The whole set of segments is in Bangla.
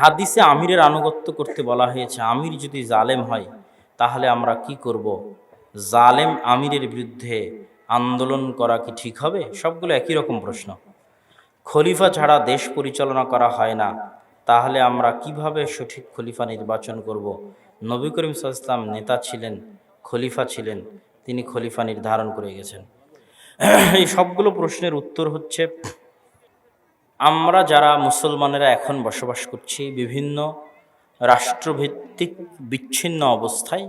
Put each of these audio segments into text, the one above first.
হাদিসে আমিরের আনুগত্য করতে বলা হয়েছে, আমির যদি জালেম হয়, তাহলে আমরা কি করব? জালেম আমিরের বিরুদ্ধে আন্দোলন করা কি ঠিক হবে? সবগুলো একই রকম প্রশ্ন। খলিফা ছাড়া দেশ পরিচালনা করা হয় না, তাহলে আমরা কীভাবে সঠিক খলিফা নির্বাচন করব? নবী করিম সাল্লাম নেতা ছিলেন, খলিফা ছিলেন, তিনি খলিফা নির্ধারণ করে গেছেন। এই সবগুলো প্রশ্নের উত্তর হচ্ছে আমরা যারা মুসলমানেরা এখন বসবাস করছি বিভিন্ন রাষ্ট্রভিত্তিক বিচ্ছিন্ন অবস্থায়,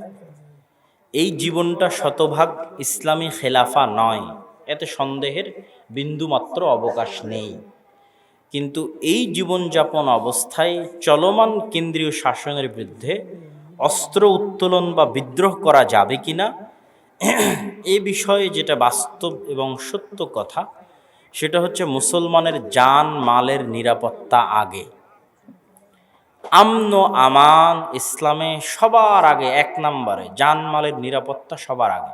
এই জীবনটা শতভাগ ইসলামী খেলাফা নয়। এতে সন্দেহের বিন্দুমাত্র অবকাশ নেই। কিন্তু এই জীবনযাপন অবস্থায় চলমান কেন্দ্রীয় শাসনের বিরুদ্ধে অস্ত্র উত্তোলন বা বিদ্রোহ করা যাবে কি না এ বিষয়ে যেটা বাস্তব এবং সত্য কথা সেটা হচ্ছে মুসলমানের জান মালের নিরাপত্তা আগে। আমন আমান ইসলামে সবার আগে এক নম্বরে, জান মালের নিরাপত্তা সবার আগে।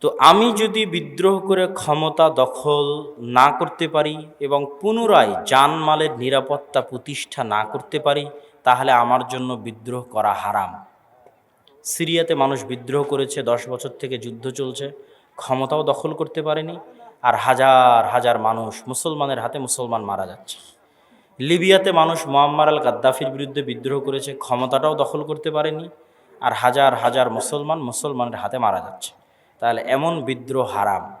তো আমি যদি বিদ্রোহ করে ক্ষমতা দখল না করতে পারি এবং পুনরায় জানমালের নিরাপত্তা প্রতিষ্ঠা না করতে পারি, তাহলে আমার জন্য বিদ্রোহ করা হারাম। সিরিয়াতে মানুষ বিদ্রোহ করেছে, দশ বছর থেকে যুদ্ধ চলছে, ক্ষমতাও দখল করতে পারেনি আর হাজার হাজার মানুষ মুসলমানের হাতে মুসলমান মারা যাচ্ছে। লিবিয়াতে মানুষ মোয়াম্মার আল গাদ্দাফির বিরুদ্ধে বিদ্রোহ করেছে, ক্ষমতাটাও দখল করতে পারেনি, আর হাজার হাজার মুসলমান মুসলমানের হাতে মারা যাচ্ছে। তাহলে এমন বিদ্রোহ হারাম।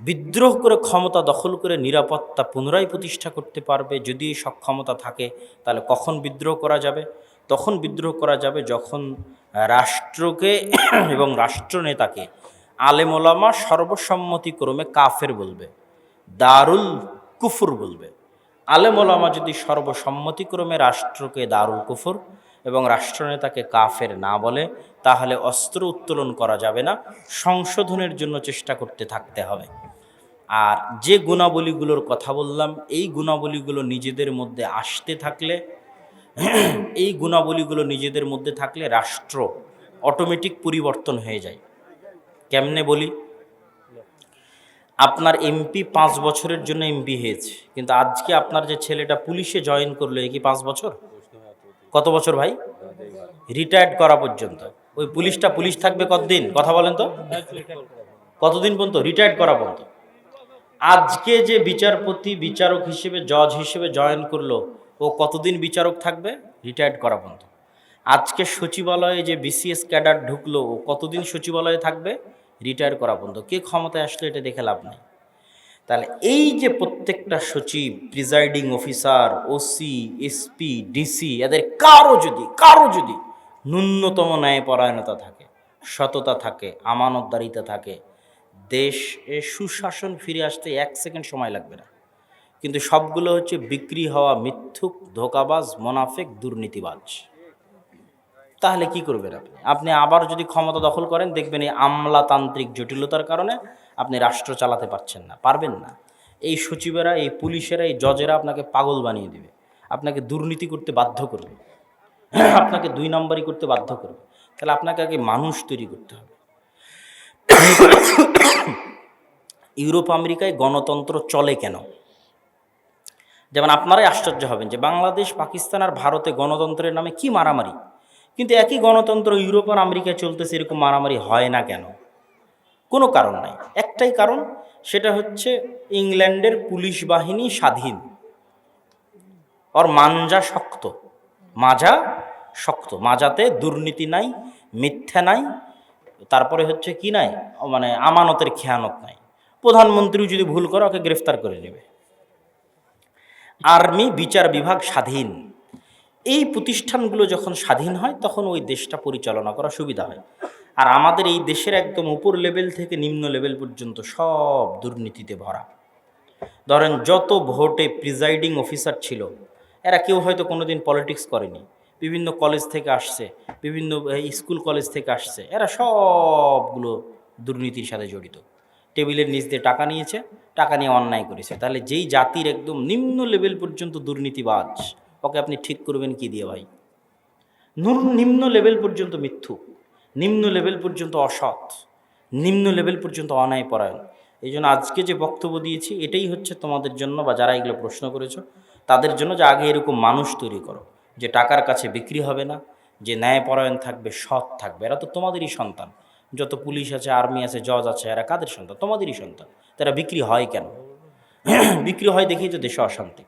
বিদ্রোহ করে ক্ষমতা দখল করে নিরাপত্তা পুনরায় প্রতিষ্ঠা করতে পারবে, যদি সক্ষমতা থাকে, তাহলে কখন বিদ্রোহ করা যাবে? তখন বিদ্রোহ করা যাবে যখন রাষ্ট্রকে এবং রাষ্ট্রনেতাকে আলেমোলামা সর্বসম্মতিক্রমে কাফের বলবে, দারুল কুফুর বলবে। আলেমোলামা যদি সর্বসম্মতিক্রমে রাষ্ট্রকে দারুল কুফুর এবং রাষ্ট্রনেতাকে কাফের না বলে, তাহলে অস্ত্র উত্তোলন করা যাবে না, সংশোধনের জন্য চেষ্টা করতে থাকতে হবে। আর যে গুণাবলীগুলোর কথা বললাম, এই গুণাবলীগুলো নিজেদের মধ্যে আসতে থাকলে, এই গুণাবলীগুলো নিজেদের মধ্যে থাকলে রাষ্ট্র অটোমেটিক পরিবর্তন হয়ে যায়। কেমনে বলি? আপনার এমপি পাঁচ বছরের জন্য এমপি হয়েছে। কিন্তু আজকে আপনার যে ছেলেটা পুলিশে জয়েন করল কি পাঁচ বছর? কত বছর ভাই? রিটায়ার্ড করা পর্যন্ত। ওই পুলিশটা পুলিশ থাকবে কতদিন? কথা বলেন তো। কতদিন পর্যন্ত? রিটায়ার্ড করা পর্যন্ত। আজকে যে বিচারপতি, বিচারক হিসেবে জজ হিসেবে জয়েন করল, ও কতদিন বিচারক থাকবে? রিটায়ার্ড করা পর্যন্ত। আজকে সচিবালয়ে যে বিসিএস ক্যাডার ঢুকলো, ও কতদিন সচিবালয়ে থাকবে? রিটায়ার করা পর্যন্ত কে ক্ষমতায় আসলে এটা দেখে লাভ নেই। তাহলে এই যে প্রত্যেকটা সচিব presiding officer OC SP DC এদের কারও যদি কারও যদি ন্যূনতম ন্যায়পরায়ণতা থাকে, সততা থাকে, আমানতদারিতা থাকে, দেশ সুশাসন ফিরে আসতে এক সেকেন্ড সময় লাগবে না। কিন্তু সবগুলো হচ্ছে বিক্রি হওয়া মিথ্যুক, ধোকাবাজ, মোনাফেক, দুর্নীতিবাজ। তাহলে কি করবেন আপনি? আপনি আবার যদি ক্ষমতা দখল করেন, দেখবেন এই আমলাতান্ত্রিক জটিলতার কারণে আপনি রাষ্ট্র চালাতে পারছেন না, পারবেন না। এই সচিবেরা, এই পুলিশেরা, এই জজেরা আপনাকে পাগল বানিয়ে দিবে। আপনাকে দুর্নীতি করতে বাধ্য করবে। আপনাকে দুই নম্বরই করতে বাধ্য করবে। তাহলে আপনাকে আগে মানুষ তৈরি করতে হবে। ইউরোপ, আমেরিকায় গণতন্ত্র চলে কেন? যেমন আপনারাই আশ্চর্য হবেন যে বাংলাদেশ, পাকিস্তান আর ভারতে গণতন্ত্রের নামে কি মারামারি? কিন্তু একই গণতন্ত্র ইউরোপ আর আমেরিকায় চলতেছে, এরকম মারামারি হয় না কেন? কোনো কারণ নাই। একটাই কারণ, সেটা হচ্ছে ইংল্যান্ডের পুলিশ বাহিনী স্বাধীন। ওর মাঞ্জা শক্ত। মাজা শক্ত। মাজাতে দুর্নীতি নাই, মিথ্যা নাই, তারপরে হচ্ছে কি নাই? মানে আমানতের খেয়ানত নাই। প্রধানমন্ত্রী যদি ভুল করে, ওকে গ্রেফতার করে নেবে। আর্মি, বিচার বিভাগ স্বাধীন। এই প্রতিষ্ঠানগুলো যখন স্বাধীন হয়, তখন ওই দেশটা পরিচালনা করা সুবিধা হয়। আর আমাদের এই দেশের একদম উপর লেভেল থেকে নিম্ন লেভেল পর্যন্ত সব দুর্নীতিতে ভরা। ধরেন, যত ভোটে প্রিজাইডিং অফিসার ছিল, এরা কেউ হয়তো কোনোদিন পলিটিক্স করেনি। বিভিন্ন কলেজ থেকে আসছে, বিভিন্ন স্কুল কলেজ থেকে আসছে, এরা সবগুলো দুর্নীতির সাথে জড়িত। টেবিলের নিচ দিয়ে টাকা নিয়েছে, টাকা নিয়ে অন্যায় করেছে। তাহলে যেই জাতির একদম নিম্ন লেভেল পর্যন্ত দুর্নীতিবাজ ওকে আপনি ঠিক করবেন কি দিয়ে ভাই? নুর- নিম্ন লেভেল পর্যন্ত মিথ্যু, নিম্ন লেভেল পর্যন্ত অসৎ, নিম্ন লেভেল পর্যন্ত অন্যায় পরায়ণ এই জন্য আজকে যে বক্তব্য দিয়েছি, এটাই হচ্ছে তোমাদের জন্য বা যারা এগুলো প্রশ্ন করেছ, তাদের জন্য যে আগে এরকম মানুষ তৈরি করো, যে টাকার কাছে বিক্রি হবে না, যে ন্যায়পরায়ণ থাকবে, সৎ থাকবে। এরা তো তোমাদেরই সন্তান। যত পুলিশ আছে, আর্মি আছে, জজ আছে, এরা কাদের সন্তান? তোমাদেরই সন্তান। তারা বিক্রি হয় কেন? বিক্রি হয় দেখেই তো দেশে অশান্তি।